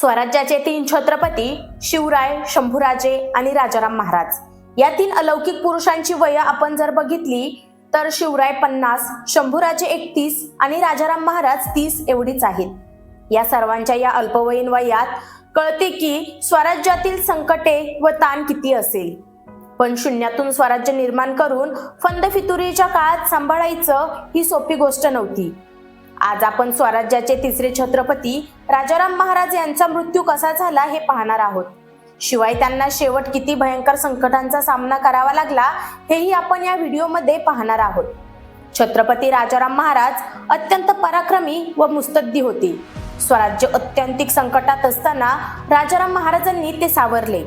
स्वराज्याचे तीन छत्रपती शिवराय शंभूराजे आणि राजाराम महाराज. या तीन अलौकिक पुरुषांची वय आपण जर बघितली तर शिवराय पन्नास शंभूराजे एकतीस आणि राजाराम महाराज तीस एवढीच आहेत. या सर्वांच्या या अल्पवयीन वयात कळते की स्वराज्यातील संकटे व ताण किती असेल. पण शून्यातून स्वराज्य निर्माण करून फंद फितुरीच्या काळात सांभाळायचं ही सोपी गोष्ट नव्हती. आज आपण स्वराज्याचे तिसरे छत्रपती राजाराम महाराज यांचा मृत्यू कसा झाला हे पाहणार आहोत. शिवाय त्यांना शेवट किती भयंकर संकटांचा सामना करावा लागला हेही आपण या व्हिडिओमध्ये पाहणार आहोत. छत्रपती राजाराम महाराज अत्यंत पराक्रमी व मुस्तद्दी होते. स्वराज्य अत्यंतिक संकटात असताना राजाराम महाराजांनी ते सावरले.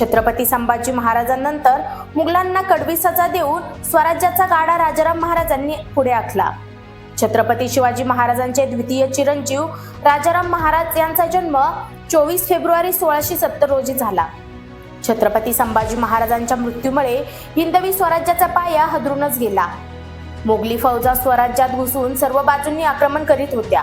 छत्रपती संभाजी महाराजांनंतर मुघलांना कडवी सजा देऊन स्वराज्याचा गाडा राजाराम महाराजांनी पुढे आखला. छत्रपती शिवाजी महाराजांचे द्वितीय चिरंजीव राजाराम महाराज यांचा जन्म चोवीस फेब्रुवारी सोळाशे सत्तर रोजी झाला. छत्रपती संभाजी महाराजांच्या मृत्यूमुळे हिंदवी स्वराज्याचा पाया हदरूनच गेला. मोगली फौजा स्वराज्यात घुसून सर्व बाजूंनी आक्रमण करीत होत्या.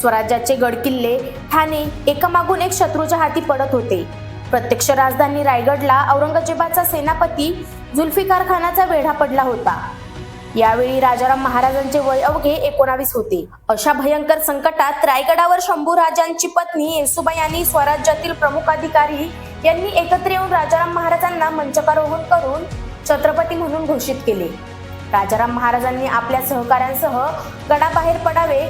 स्वराज्याचे गडकिल्ले ठाणे एकामागून एक शत्रूच्या हाती पडत होते. प्रत्यक्ष राजधानी रायगडला औरंगजेबाचा सेनापती जुल्फिकार खानाचा वेढा पडला होता. यावेळी राजाराम महाराजांचे वय अवघे एकोणावीस होते. अशा भयंकर संकटात रायगडावर शंभू राजांची पत्नी येसुबाई आणि स्वराज्यातील प्रमुख अधिकारी यांनी एकत्र येऊन राजाराम महाराजांना मंचकारोहण करून छत्रपती म्हणून घोषित केले. राजाराम महाराजांनी आपल्या सहकाऱ्यांसह गडाबाहेर पडावे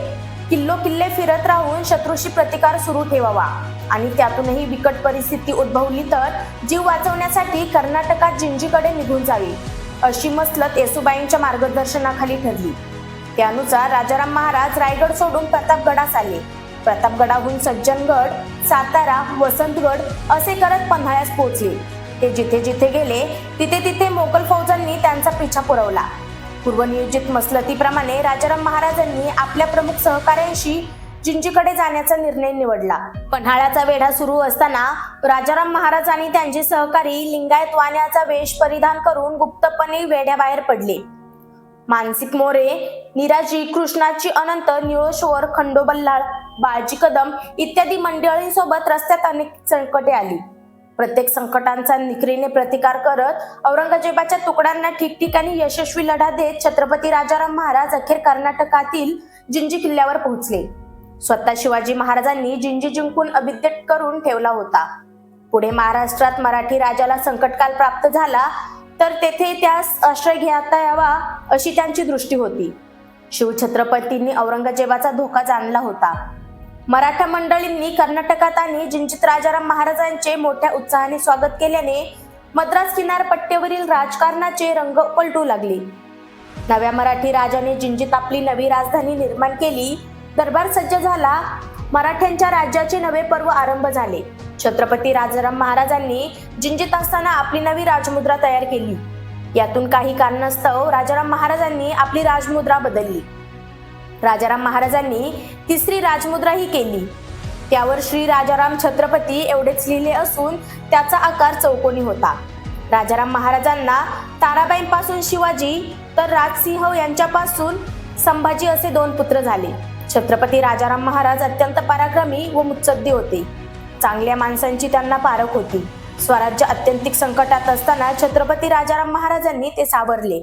किल्लो किल्ले फिरत राहून शत्रूशी प्रतिकार सुरू ठेवावा आणि त्यातूनही बिकट परिस्थिती उद्भवली तर जीव वाचवण्यासाठी कर्नाटकात जिंजीकडे निघून जावी. अशी मसलत येसुबाईंच्या मार्गदर्शनाखाली ठरली. त्यानुसार राजाराम महाराज रायगड सोडून प्रतापगडास आले. प्रतापगडाहून सज्जनगड सातारा वसंतगड असे करत पन्हाळ्यास पोहोचले. ते जिथे जिथे गेले तिथे तिथे मोगल फौजांनी त्यांचा पिछा पुरवला. पूर्वनियोजित मसलतीप्रमाणे राजाराम महाराजांनी आपल्या प्रमुख सहकाऱ्यांशी जिंजीकडे जाण्याचा निर्णय निवडला. पन्हाळ्याचा वेढा सुरू असताना राजाराम महाराज आणि त्यांचे सहकारी लिंगायत वाण्याचा वेश परिधान करून गुप्तपणे वेढ्याबाहेर पडले. मानसिक मोरे निराजी कृष्णाची अनंत निळोश्वर खंडोबल्लाळ बाळजी कदम इत्यादी मंडळींसोबत रस्त्यात अनेक संकटे आली. प्रत्येक संकटांचा निकरीने प्रतिकार करत औरंगजेबाच्या तुकड्यांना ठिकठिकाणी यशस्वी लढा देत छत्रपती राजाराम महाराज अखेर कर्नाटकातील जिंजी किल्ल्यावर पोहोचले. स्वतः शिवाजी महाराजांनी जिंजी जिंकून अभिद्यत करून ठेवला होता. पुढे महाराष्ट्रात मराठी राजाला संकटकाल प्राप्त झाला तर तेथे त्यास आश्रय घेता यावा अशी त्यांची दृष्टी होती. शिवछत्रपतींनी औरंगजेबाचा धोका जाणला होता. मराठा मंडळींनी कर्नाटकात आणि जिंजित राजाराम महाराजांचे मोठ्या उत्साहाने स्वागत केल्याने मद्रास किनारपट्टीवरील राजकारणाचे रंग पलटू लागले. नव्या मराठी राजाने जिंजीत आपली नवी राजधानी निर्माण केली. दरबार सज्ज झाला. मराठ्यांच्या राज्याचे नवे पर्व आरंभ झाले. छत्रपती राजाराम महाराजांनी जिंजित असताना आपली नवी राजमुद्रा तयार केली. यातून काही कारणास्तव राजाराम महाराजांनी आपली राजमुद्रा बदलली. राजाराम महाराजांनी तिसरी राजमुद्राही केली. त्यावर श्री राजाराम छत्रपती एवढेच लिहिले असून त्याचा आकार चौकोनी होता. राजाराम महाराजांना ताराबाईंपासून शिवाजी तर राजसिंह यांच्यापासून संभाजी असे दोन पुत्र झाले. छत्रपती राजाराम महाराज अत्यंत पराक्रमी व मुत्सद्दी होते. चांगल्या माणसांची त्यांना पारख होती. स्वराज्य अत्यंतिक संकटात असताना छत्रपती राजाराम महाराजांनी ते सावरले.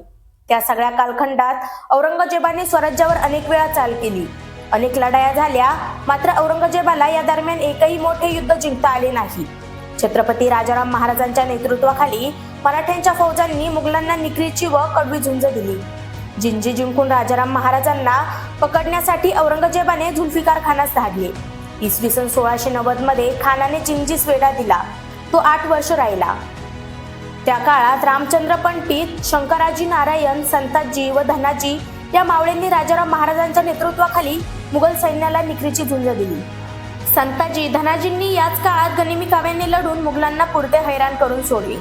त्या सगळ्या कालखंडात औरंगजेबाने स्वराज्यावर अनेक वेळा चाल केली. अनेक लढाया झाल्या मात्र औरंगजेबाला या दरम्यान एकही मोठे युद्ध जिंकता आले नाही. छत्रपती राजाराम महाराजांच्या नेतृत्वाखाली मराठ्यांच्या फौजांनी मुघलांना निकरीची व कडवी झुंज दिली. जिंजी जिंकून राजाराम महाराजांना पकडण्यासाठी औरंगजेबाने झुल्फिकार खानास धाडले. इसवी सन सोळाशे नव्वदमध्ये खानाने जिंजीस वेढा दिला. तो आठ वर्ष राहिला. त्या काळात रामचंद्र पंडित शंकराजी नारायण संताजी व धनाजी या मावळ्यांनी राजाराम महाराजांच्या नेतृत्वाखाली मुघल सैन्याला निकरीची झुंज दिली. संताजी धनाजींनी याच काळात गनिमी काव्यांनी लढून मुघलांना पुरते हैराण करून सोडले.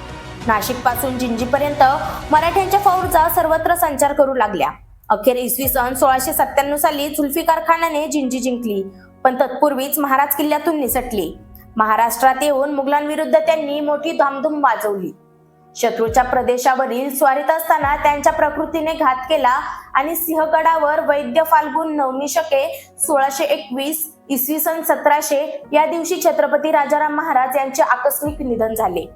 नाशिकपासून जिंजीपर्यंत मराठ्यांच्या फौजा सर्वत्र संचार करू लागल्या. अखेर इसवी सन सोळाशे सत्त्याण्णव साली जुल्फिकार खानाने जिंजी जिंकली पण तत्पूर्वीच महाराज किल्ल्यातून निसटली. महाराष्ट्रात येऊन मुघलांविरुद्ध त्यांनी मोठी धामधूम वाजवली शत्रूच्या प्रदेशावरील स्वारीत असताना त्यांच्या प्रकृतीने घात केला आणि सिंहगडावर वैद्य फाल्गुन नवमी शके सोळाशे एकवीस इसवी सन सतराशे या दिवशी छत्रपती राजाराम महाराज यांचे आकस्मिक निधन झाले.